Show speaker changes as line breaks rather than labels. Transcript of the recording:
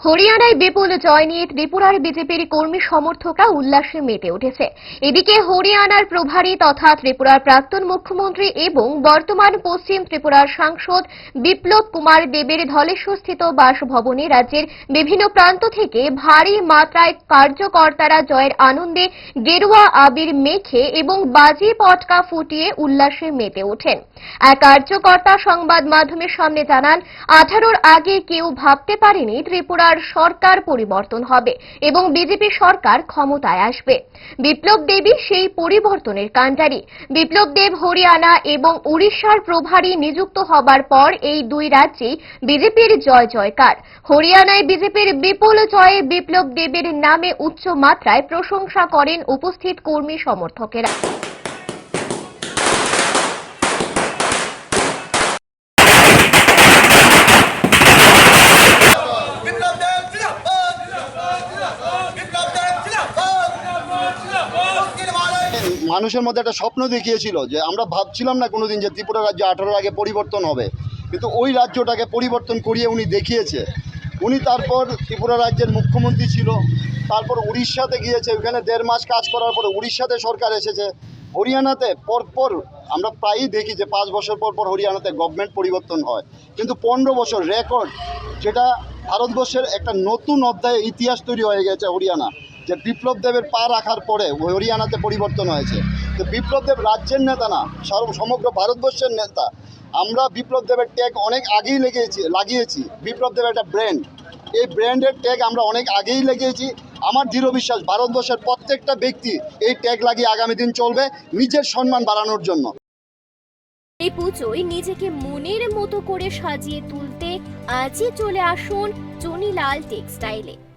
হরিয়ানায় বিপুল জয় নিয়ে ত্রিপুরার বিজেপির কর্মী সমর্থকরা উল্লাসে মেতে উঠেছে। এদিকে হরিয়ানার প্রভারী তথা ত্রিপুরার প্রাক্তন মুখ্যমন্ত্রী এবং বর্তমান পশ্চিম ত্রিপুরার সাংসদ বিপ্লব কুমার দেবের ধলেশ্বরস্থিত বাসভবনে রাজ্যের বিভিন্ন প্রান্ত থেকে ভারী মাত্রায় কার্যকর্তারা জয়ের আনন্দে গেরুয়া আবির মেখে এবং বাজি পটকা ফুটিয়ে উল্লাসে মেতে ওঠেন। এক কার্যকর্তা সংবাদ মাধ্যমের সামনে জানান, আঠারোর আগে কেউ ভাবতে পারেনি ত্রিপুরার সরকার পরিবর্তন হবে এবং বিজেপি সরকার ক্ষমতায় আসবে। বিপ্লব দেবী সেই পরিবর্তনের কাণ্ডারি বিপ্লব দেব হরিয়ানা এবং উড়িষ্যার প্রভারী নিযুক্ত হবার পর এই দুই রাজ্যেই বিজেপির জয় জয়কার। হরিয়ানায় বিজেপির বিপুল জয়ে বিপ্লব দেবের নামে উচ্চ মাত্রায় প্রশংসা করেন উপস্থিত কর্মী সমর্থকেরা
বিপ্লব দেব জিন্দাবাদ বিপ্লব দেব জিন্দাবাদ মুক্তির মালায়
মানুষের মধ্যে একটা স্বপ্ন দেখিয়েছিল যে আমরা ভাবছিলাম না কোনোদিন যে ত্রিপুরা রাজ্য আঠারোর আগে পরিবর্তন হবে। কিন্তু ওই রাজ্যটাকে পরিবর্তন করিয়ে উনি দেখিয়েছে। উনি তারপর ত্রিপুরা রাজ্যের মুখ্যমন্ত্রী ছিল, তারপর উড়িষ্যাতে গিয়েছে ওখানে দেড় মাস কাজ করার পরে উড়িষ্যাতে সরকার এসেছে। হরিয়ানাতে পরপর আমরা প্রায়ই দেখি যে পাঁচ বছর পর পর হরিয়ানাতে গভর্নমেন্ট পরিবর্তন হয়। কিন্তু পনেরো বছর রেকর্ড যেটা ভারতবর্ষের একটা নতুন অধ্যায়ে ইতিহাস তৈরি হয়ে গেছে হরিয়ানা। যে বিপ্লব দেবের পা রাখার পরে হরিয়ানাতে পরিবর্তন হয়েছে। তো বিপ্লব দেব রাজ্যের নেতা না সর্ব- সমগ্র ভারতবর্ষের নেতা। আমরা বিপ্লব দেবের ট্যাগ অনেক আগেই লেগেছি, লাগিয়েছি। বিপ্লব দেবের একটা ব্র্যান্ড এই ব্র্যান্ডের ট্যাগ আমরা অনেক আগেই লেগেছি। আমার দৃঢ় বিশ্বাস, ভারতবর্ষের প্রত্যেকটা ব্যক্তি এই ট্যাগ লাগিয়ে আগামী দিন চলবে নিজের সম্মান বাড়ানোর জন্য।
এই পুজোয় নিজেকে মনের মতো করে সাজিয়ে তুলতে আজই চলে আসুন চনিলাল টেক্সটাইলে।